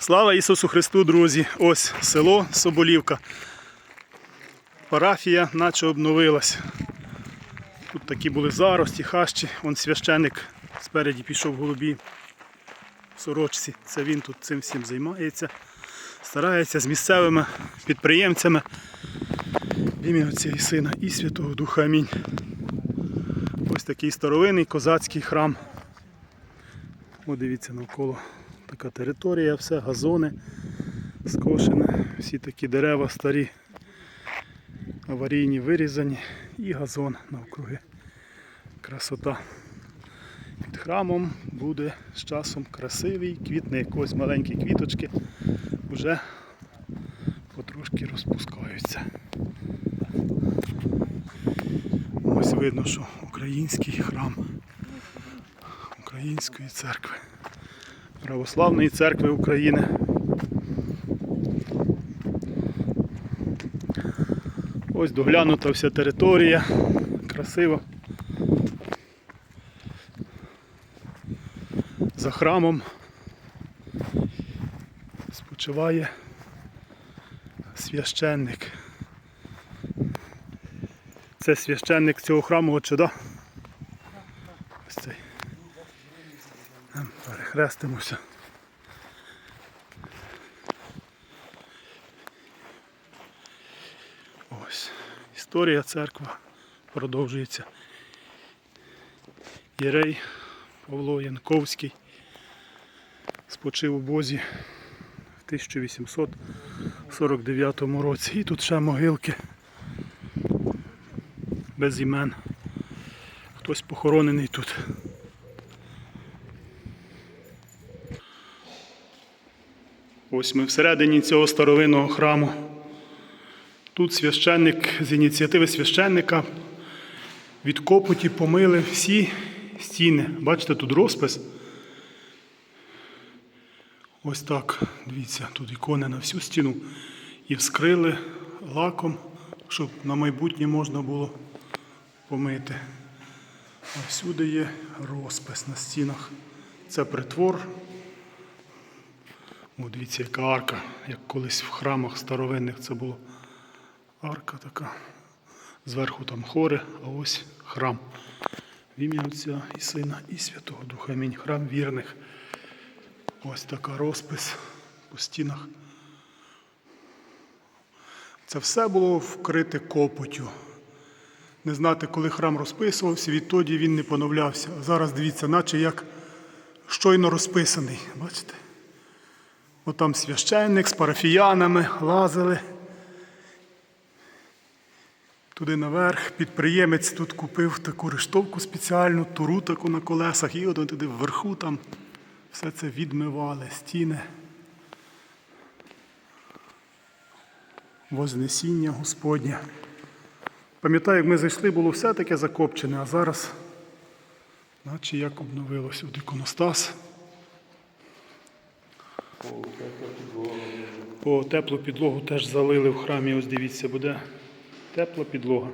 Слава Ісусу Христу, друзі! Ось село Соболівка. Парафія наче обновилась. Тут такі були зарості, хащі. Вон священик спереді пішов в голубій сорочці. Це він тут цим всім займається. Старається з місцевими підприємцями. В ім'я Отця і Сина і Святого Духа. Амінь. Ось такий старовинний козацький храм. О, дивіться навколо така територія, все, газони скошені, всі такі дерева старі, аварійні вирізані і газон навкруги. Красота. Під храмом буде з часом красивий квітник. Ось маленькі квіточки вже потрошки розпускаються. Ось видно, що український храм Української церкви. Православної церкви України. Ось доглянута вся територія. Красиво. За храмом спочиває священник. Це священник цього храму, от Там Перехрестимося. Ось. Історія церкви продовжується. Єрей Павло Янковський спочив у Бозі в 1849 році. І тут ще могилки без імен. Хтось похоронений тут. Ось ми всередині цього старовинного храму. Тут священник з ініціативи священника від копоті помили всі стіни. Бачите, тут розпис. Ось так, дивіться, тут ікони на всю стіну. І вскрили лаком, щоб на майбутнє можна було помити. А всюди є розпис на стінах. Це притвор. О, дивіться, яка арка, як колись в храмах старовинних це було. Арка така. Зверху там хори, а ось храм. В ім'я Отця і Сина, і Святого Духа. Амінь. Храм вірних. Ось така розпис по стінах. Це все було вкрите копотю. Не знати, коли храм розписувався, відтоді він не поновлявся. А зараз дивіться, наче як щойно розписаний. Бачите? Отам священник з парафіянами лазили. Туди наверх підприємець тут купив таку рештовку спеціальну, туру таку на колесах, і от туди вверху там все це відмивали, стіни. Вознесіння Господнє. Пам'ятаю, як ми зайшли, було все таке закопчене, а зараз, наче як обновилося от іконостас. По теплу підлогу теж залили в храмі, ось дивіться, буде тепла підлога.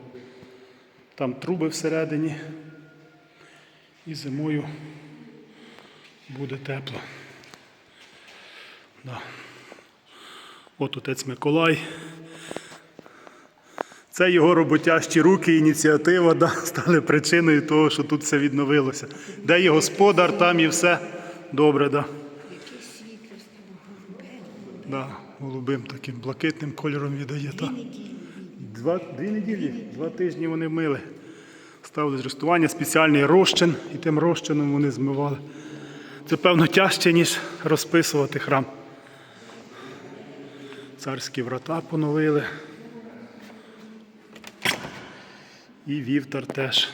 Там труби всередині. І зимою буде тепло. Да. От отець Миколай. Це його роботящі руки, ініціатива да, стали причиною того, що тут все відновилося. Де є господар, там і все добре. Да. Да, голубим таким блакитним кольором віддає. Та. Два, дві неділі, два тижні вони мили. Ставили зрестування, спеціальний розчин, і тим розчином вони змивали. Це, певно, тяжче, ніж розписувати храм. Царські врата поновили. І вівтар теж.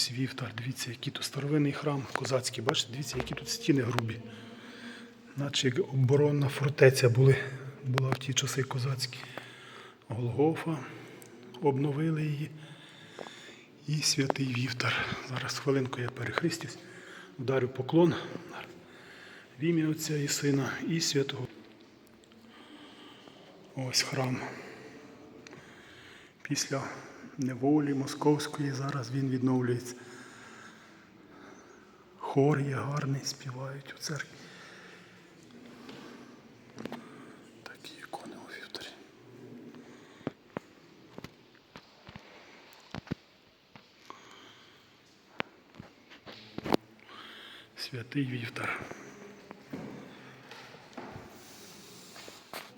Ось вівтар, дивіться, який тут старовинний храм козацький. Бачите, дивіться, які тут стіни грубі. Наче як оборонна фортеця були, була в ті часи козацькі. Голгофа. Обновили її. І святий вівтар. Зараз хвилинку я перехрестюсь, вдарю поклон в ім'я Отця і Сина і Святого. Ось храм. Після неволі московської зараз він відновлюється. Хор є гарний, співають у церкві. Такі ікони у вівторі. Святий вівтар.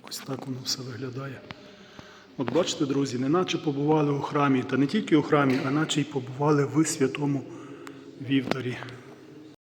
Ось так воно все виглядає. От бачите, друзі, неначе побували у храмі, та не тільки у храмі, а наче й побували в святому вівторі.